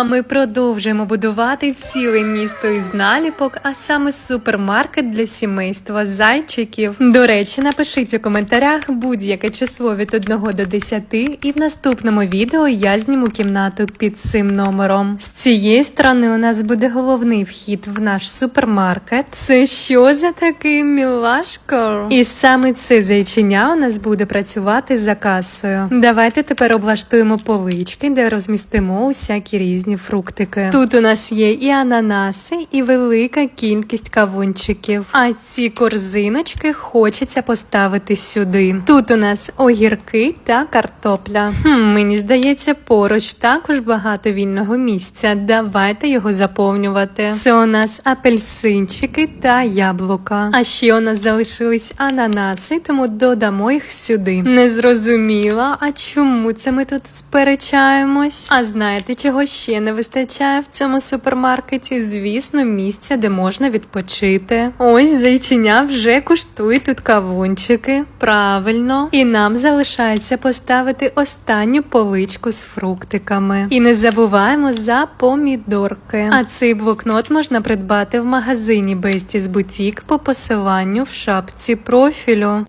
А ми продовжуємо будувати ціле місто із наліпок, а саме супермаркет для сімейства зайчиків. До речі, напишіть у коментарях будь-яке число від 1 до 10, і в наступному відео я зніму кімнату під цим номером. З цієї сторони у нас буде головний вхід в наш супермаркет. Це що за такий мілашко? І саме це зайчиня у нас буде працювати за касою. Давайте тепер облаштуємо полички, де розмістимо усякі різні фруктики. Тут у нас є і ананаси, і велика кількість кавунчиків. А ці корзиночки хочеться поставити сюди. Тут у нас огірки та картопля. Хм, мені здається, поруч також багато вільного місця. Давайте його заповнювати. Це у нас апельсинчики та яблука. А ще у нас залишились ананаси, тому додамо їх сюди. Не зрозуміла, а чому це ми тут сперечаємось? А знаєте, чого ще не вистачає в цьому супермаркеті? Звісно, місця, де можна відпочити. Ось зайчиня вже куштує тут кавунчики. Правильно. І нам залишається поставити останню поличку з фруктиками. І не забуваємо за помідорки. А цей блокнот можна придбати в магазині Besties Boutique по посиланню в шапці профілю.